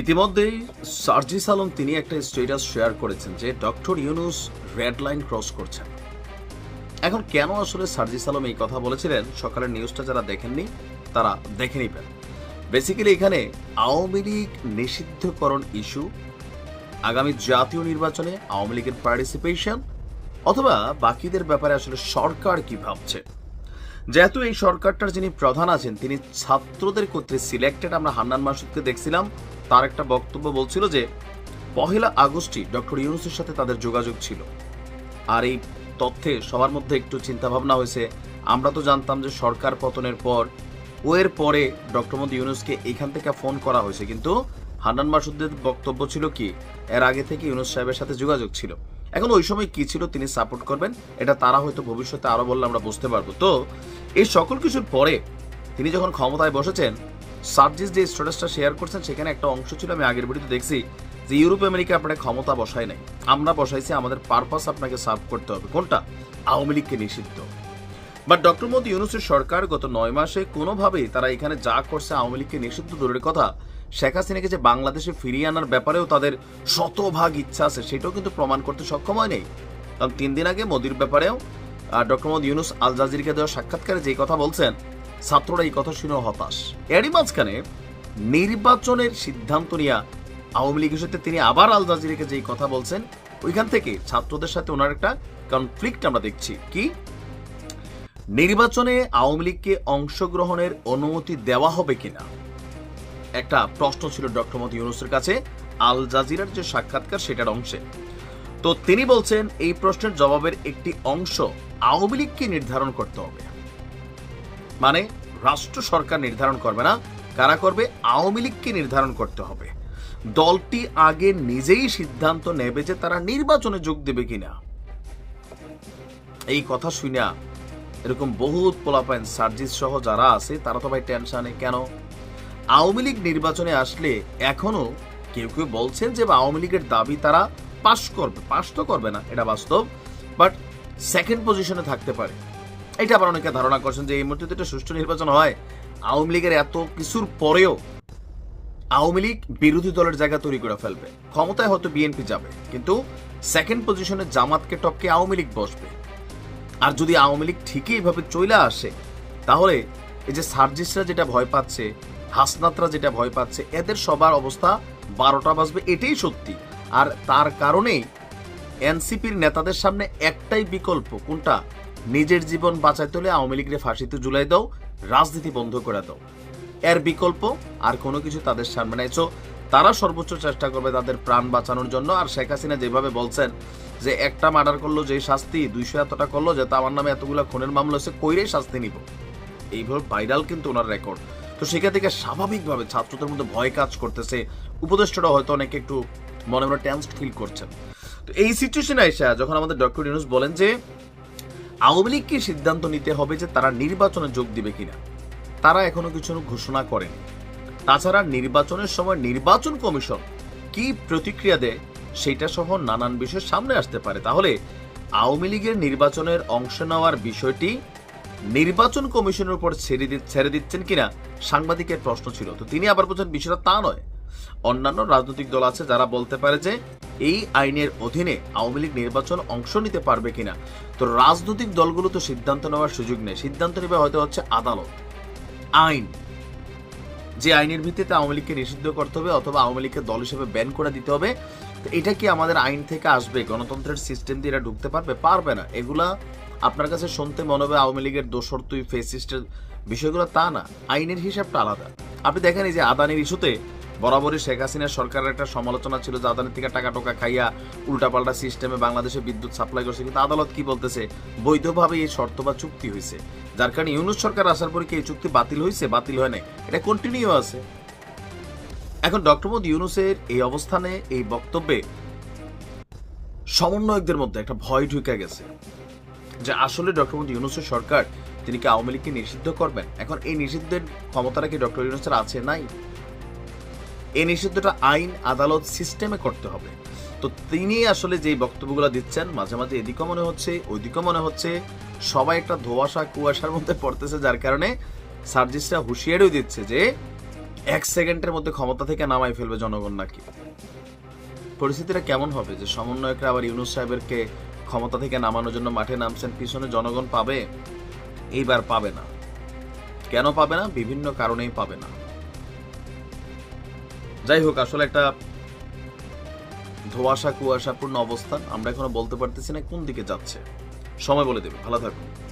ইতিমধ্যেই সার্জিস আলম তিনি একটা স্টেটাস শেয়ার করেছেন যে doctor Yunus red line cross করছেন। এখন কেন আসলে সার্জিস আলম এই কথা বলেছিলেন? সকালের নিউজটা যারা দেখেননি, তারা দেখে নিবেন। বেসিক্যালি এখানে আওয়ামী লীগ নিষিদ্ধকরণ ইস্যু আগামী জাতীয় নির্বাচনে আওয়ামী লীগের পার্টিসিপেশন অথবা বাকিদের ব্যাপারে আসলে সরকার কি ভাবছে। যেহেতু এই সরকারটার যিনি প্রধান আছেন, তিনি ছাত্রদের কর্তৃক সিলেক্টেড আমরা হান্নান মাসুদকে দেখছিলাম তার একটা বক্তব্য বলছিল যে, পহেলা আগস্টই ডক্টর ইউনুসের সাথে তাদের যোগাযোগ ছিল। আর এই তথ্যে সবার মধ্যে একটু চিন্তা ভাবনা হয়েছে। আমরা তো জানতাম যে সরকার পতনের পর ও এর পরে ডক্টর মোদী ইউনুসকে এখান থেকে ফোন করা হয়েছে। কিন্তু হান্নান মাসুদের বক্তব্য ছিল কি? এর আগে থেকে ইউনুস সাহেবের সাথে যোগাযোগ ছিল। এখন ওই সময় কি ছিল তিনি সাপোর্ট করবেন? এটা তারা হয়তো ভবিষ্যতে আরও বললে আমরা বুঝতে পারব। তো এই সকল কিছুর পরে তিনি যখন ক্ষমতায় বসেছেন সার্জিস যে স্ট্যাটাসটা শেয়ার করছেন, সেখানে একটা অংশ ছিল আমি আগের ভিডিওতে দেখছি যে ইউরোপ আমেরিকা আপনার ক্ষমতা বসায় নাই। আমরা বসাইছি, আমাদের পারপাস আপনাকে সার্ভ করতে হবে। কোনটা? আওয়ামী লীগকে নিষিদ্ধ। বাট ডক্টর মোদী ইউনুসের সরকার গত নয় মাসে কোনোভাবেই তারা এখানে যা করছে আওয়ামী লীগকে নিষিদ্ধ দূরের কথা, শেখ হাসিনাকে যে বাংলাদেশে ফিরিয়ে আনার ব্যাপারেও তাদের শতভাগ ইচ্ছা আছে, সেটাও কিন্তু প্রমাণ করতে সক্ষম হয়নি কারণ তিন দিন আগে মোদির ব্যাপারেও ডক্টর মোদী ইউনুস আল জাজিরকে দেওয়া সাক্ষাৎকারে যে কথা বলছেন ছাত্ররা এই কথা শুনেও হতাশ। এরই মাঝখানে নির্বাচনের সিদ্ধান্ত নিয়ে আওয়ামী লীগের সাথে তিনি আবার আল জাজিরাকে যেই কথা বলছেন, ওইখান থেকে ছাত্রদের সাথে ওনার একটা কনফ্লিক্ট আমরা দেখছি। কি? নির্বাচনে আওয়ামী লীগকে অংশগ্রহণের অনুমতি দেওয়া হবে কিনা? একটা প্রশ্ন ছিল ডক্টর মোদী ইউনুসের কাছে, আল জাজিরার যে সাক্ষাৎকার সেটার অংশে। তো তিনি বলছেন, এই প্রশ্নের জবাবের একটি অংশ আওয়ামী লীগকে নির্ধারণ করতে হবে। মানে রাষ্ট্র সরকার নির্ধারণ করবে না, কারা করবে? আওয়ামী লীগকে নির্ধারণ করতে হবে। দলটি আগে নিজেই সিদ্ধান্ত নেবে যে তারা নির্বাচনে যোগ দেবে কিনা। এই কথা শুনা এরকম বহুত পোলাপাইন সার্জিস সহ যারা আছে, তারা তো ভাই টেনশনে কেন? আওয়ামী লীগ নির্বাচনে আসলে এখনও কেউ কেউ বলছেন যে আওয়ামী লীগের দাবি তারা পাশ করবে, পাশ তো করবে না, এটা বাস্তব। বাট সেকেন্ড পজিশনে থাকতে পারে। এটা আবার অনেকে ধারণা করছেন যে এই মুহূর্তে একটা সুষ্ঠু নির্বাচন হয়। আওয়ামী লীগের এত কিছুর পরেও আওয়ামী লীগ বিরোধী দলের জায়গা তৈরি করে ফেলবে। ক্ষমতায় হয়তো বিএনপি যাবে, কিন্তু সেকেন্ড পজিশনে জামাতকে টপকে আওয়ামী লীগ বসবে। আর যদি আওয়ামী লীগ ঠিকই এভাবে চলে আসে, তাহলে এই যে সার্জিসরা যেটা ভয় পাচ্ছে, হাসনাতরা যেটা ভয় পাচ্ছে, এদের সবার অবস্থা বারোটা বাজবে এটাই সত্যি। আর তার কারণেই এনসিপির নেতাদের সামনে একটাই বিকল্প, কোনটা? নিজের জীবন বাঁচাইতে হলে আওয়ামী লীগের ফাঁসিতে জুলাই দাও, রাজনীতি বন্ধ করে দাও। এর বিকল্প আর কোনো কিছু তাদের সামনে নাই। তারা সর্বোচ্চ চেষ্টা করবে তাদের প্রাণ বাঁচানোর জন্য। আর শেখ হাসিনা যেভাবে বলছেন যে, একটা মার্ডার করল যে শাস্তি দুইশো এতটা করল, যে তা আমার নামে এতগুলো খুনের মামলা হচ্ছে কইরেই শাস্তি নিব। এইভাবে ভাইরাল কিন্তু ওনার রেকর্ড তো সেখান থেকে স্বাভাবিকভাবে ছাত্রদের মধ্যে ভয় কাজ করতেছে। উপদেষ্টারা হয়তো অনেকে একটু মনে মনে টেন্সড ফিল করছেন। তো এই সিচুয়েশনে আইসা, যখন আমাদের ডক্টর ইউনুস বলেন যে আওয়ামী লীগকে সিদ্ধান্ত নিতে হবে যে তারা নির্বাচনে যোগ দিবে কিনা। তারা এখনও কিছু ঘোষণা করেনি। তাছাড়া নির্বাচনের সময় নির্বাচন কমিশন কি প্রতিক্রিয়া দেয়, সেটা সহ নানান বিষয় সামনে আসতে পারে। তাহলে আওয়ামী লীগের নির্বাচনের অংশ নেওয়ার বিষয়টি নির্বাচন কমিশনের উপর ছেড়ে ছেড়ে দিচ্ছেন কিনা, সাংবাদিকের প্রশ্ন ছিল। তো তিনি আবার বলছেন, বিষয়টা তা নয়। অন্যান্য রাজনৈতিক দল আছে যারা বলতে পারে যে এই আইনের অধীনে আওয়ামী লীগ নির্বাচন অংশ নিতে পারবে কিনা? তো রাজনৈতিক দলগুলো তো সিদ্ধান্ত নেওয়ার সুযোগ নেই। সিদ্ধান্ত নেবে হয়তো হচ্ছে আদালত। আইন। যে আইনের ভিত্তিতে আওয়ামী লীগকে নিষিদ্ধ করতে হবে অথবা আওয়ামী লীগকে দল হিসেবে ব্যান করে দিতে হবে, তো এটা কি আমাদের আইন থেকে আসবে? গণতন্ত্রের সিস্টেম দিয়ে এরা ঢুকতে পারবে? পারবে না। এগুলা আপনার কাছে শুনতে মনে হবে আওয়ামী লীগের দোষর, তুই ফেসিস্টের বিষয়গুলো তা না। আইনের হিসাবটা আলাদা। আপনি দেখেন এই যে আদানির ইস্যুতে বরাবরই শেখ হাসিনার সরকারের একটা সমালোচনা ছিল যে আদানির থেকে টাকা টোকা খাইয়া উল্টাপাল্টা সিস্টেমে বাংলাদেশে বিদ্যুৎ সাপ্লাই করছে। কিন্তু আদালত কি বলতেছে? বৈধভাবে এই শর্ত বা চুক্তি হয়েছে। যার কারণে ইউনুস সরকার আসার পরে কি এই চুক্তি বাতিল হয়েছে, বাতিল হয় নাই? এটা কন্টিনিউ আছে। এখন ডক্টর মোদী ইউনুসের এই অবস্থানে এই বক্তব্যে সমন্বয়কদের মধ্যে একটা ভয় ঢুকে গেছে। যে আসলে ডক্টর মোদী ইউনুসের সরকার, তিনি কি আওয়ামী লীগকে নিষিদ্ধ করবেন? এখন এই নিষিদ্ধের ক্ষমতাটা কি ডক্টর ইউনুসের আছে নাই? এই নিষিদ্ধটা আইন, আদালত সিস্টেমে করতে হবে। তো তিনি আসলে যেই বক্তব্যগুলো দিচ্ছেন, মাঝে মাঝে এদিকেও মনে হচ্ছে, ওইদিকেও মনে হচ্ছে, সবাই একটা ধোয়াশা, কুয়াশার মধ্যে পড়তেছে, যার কারণে সার্জিসরা হুঁশিয়ারিও দিচ্ছে যে এক সেকেন্ডের মধ্যে ক্ষমতা থেকে নামাই ফেলবে জনগণ নাকি। পরিস্থিতিটা কেমন হবে? যে সমন্বয়করা আবার ইউনুস সাহেবেরকে ক্ষমতা থেকে নামানোর জন্য মাঠে নামছেন, পিছনে জনগণ পাবে? এইবার পাবে না। কেন পাবে না? বিভিন্ন কারণেই পাবে না। যাই হোক, আসলে একটা ধোয়াশা কুয়াশাপূর্ণ অবস্থা। আমরা এখনও বলতে পারতেছি না কোন দিকে যাচ্ছে। সময় বলে দেবে। ভালো থাকুন।